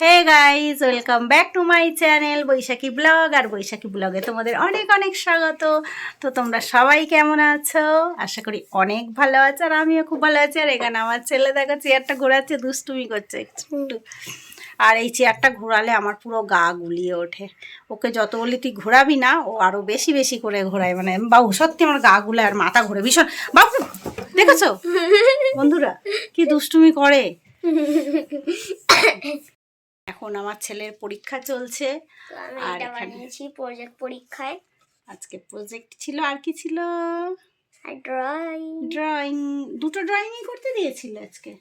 Hey guys welcome back to my channel Baishakhi vlog আর বৈশাখী ব্লগে তোমাদের অনেক অনেক স্বাগত। তো তোমরা সবাই কেমন আছো? আশা করি অনেক ভালো আছো, আর আমিও খুব ভালো আছি। আর এখানে আমার ছেলে দেখো, চেয়ারটা ঘোরাচ্ছে, দুষ্টুমি করছে আর এই চেয়ারটা ঘোরালে আমার পুরো গা গুলিয়ে ওঠে। ওকে যত বলি তুই ঘোরাবি না, ও আরও বেশি বেশি করে ঘোরায়। মানে বাবু, সত্যি আমার গা গুলে আর মাথা ঘুরে, ভীষণ। বাবু, দেখেছ? বন্ধুরা, কি দুষ্টুমি করে। এখন আমার ছেলের পরীক্ষা চলছে। আর এটা বানিয়েছি প্রজেক্ট পরীক্ষায়। আজকে প্রজেক্ট ছিল আর কি ছিল? ড্রয়িং ড্রয়িং দুটো ড্রয়িংই করতে দিয়েছিল আজকে।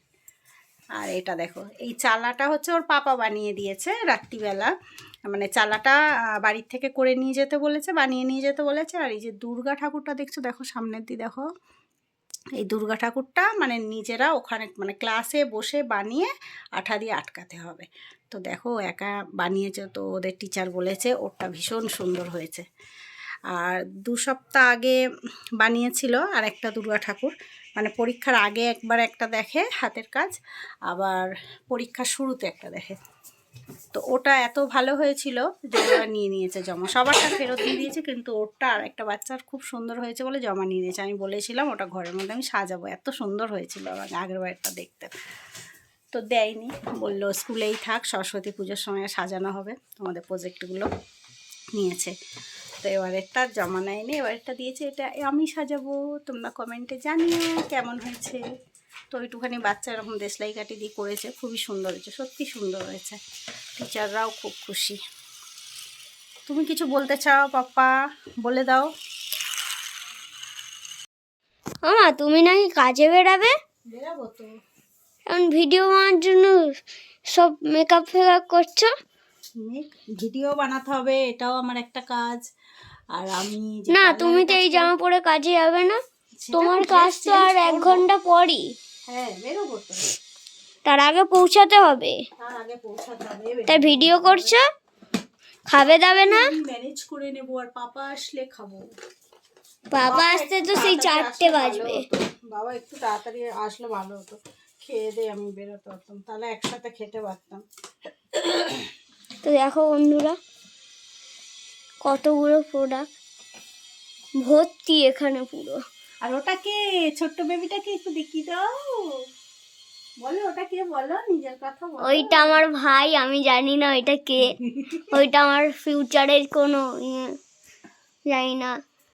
আর এটা দেখো এই চালাটা হচ্ছে ওর পাপা বানিয়ে দিয়েছে রাত্রিবেলা। মানে চালাটা বাড়ির থেকে করে নিয়ে যেতে বলেছে বানিয়ে নিয়ে যেতে বলেছে। আর এই যে দুর্গা ঠাকুরটা দেখছ দেখো সামনের দিয়ে দেখো। এই দুর্গা ঠাকুরটা মানে নিজেরা ওখানে মানে ক্লাসে বসে বানিয়ে আঠা দিয়ে আটকাতে হবে। তো দেখো একা বানিয়েছে তো ওদের টিচার বলেছে, ওরটা ভীষণ সুন্দর হয়েছে। আর দু সপ্তাহ আগে বানিয়েছিল আর একটা দুর্গা ঠাকুর। মানে পরীক্ষার আগে একবার একটা দেখে হাতের কাজ, আবার পরীক্ষার শুরুতে একটা দেখে। তো ওটা এত ভালো হয়েছিল যে ওরা নিয়ে নিয়েছে জমা। সবারটা ফেরত দিয়ে দিয়েছে, কিন্তু ওরটা আর একটা বাচ্চার খুব সুন্দর হয়েছে বলে জমা নিয়ে নিয়েছে আমি বলেছিলাম ওটা ঘরের মধ্যে আমি সাজাবো। এত সুন্দর হয়েছিল আমার আগের বারটা দেখতে। তো দেয়নি। বলল, স্কুলেই থাক, সরস্বতী পুজোর সময় সাজানো হবে। তোমাদের প্রজেক্টগুলো নিয়েছে। তো এবারেরটা জমা নেয়নি, এবারেরটা দিয়েছে। এটা আমি সাজাবো, তোমরা কমেন্টে জানিও কেমন হয়েছে। তো ওইটুখানি বাচ্চা এরকম দেশলাই কাটি দিয়ে করেছে খুবই সুন্দর হয়েছে সত্যি সুন্দর হয়েছে। টিচাররাও খুব খুশি। তুমি কিছু বলতে চাও পাপ্পা? বলে দাও। আমা তুমি নাকি কাজে বেরাবে? বেরাবো তো। এখন ভিডিও বানানোর জন্য সব মেকআপ ফেকআপ করছ? ভিডিও বানাতে হবে এটাও আমার একটা কাজ। আর আমি না তুমি তো এই জামা পরে কাজে যাবে না। তোমার কাজ তো আর এক ঘণ্টা পরই। হ্যাঁ বেরোবো তো। তার আগে পৌঁছাতে হবে। তার আগে পৌঁছাতে হবে তাই ভিডিও করছ? খাবে দাবে না? ম্যানেজ করে নেব আর পাপা আসলে খাব। বাবা আসতে তো সেই চারটে বাজবে। বাবা একটু তাড়াতাড়ি আসলে ভালো হতো। খেয়ে দিয়ে আমি বেরোতে পারতাম। তাহলে একসাথে খেতে পারতাম। তো দেখো বন্ধুরা কতগুলো প্রোডাক্ট ভর্তি এখানে পুরো। আর ওটাকে ছোট্ট বেবিটাকে একটু দেখি দাও। বলো ওটা কে? বলো নিজের কথা বলো। ওইটা আমার ভাই আমি জানি না ওইটা কে। ওইটা আমার ফিউচারের কোনো ইয়ে জানি না।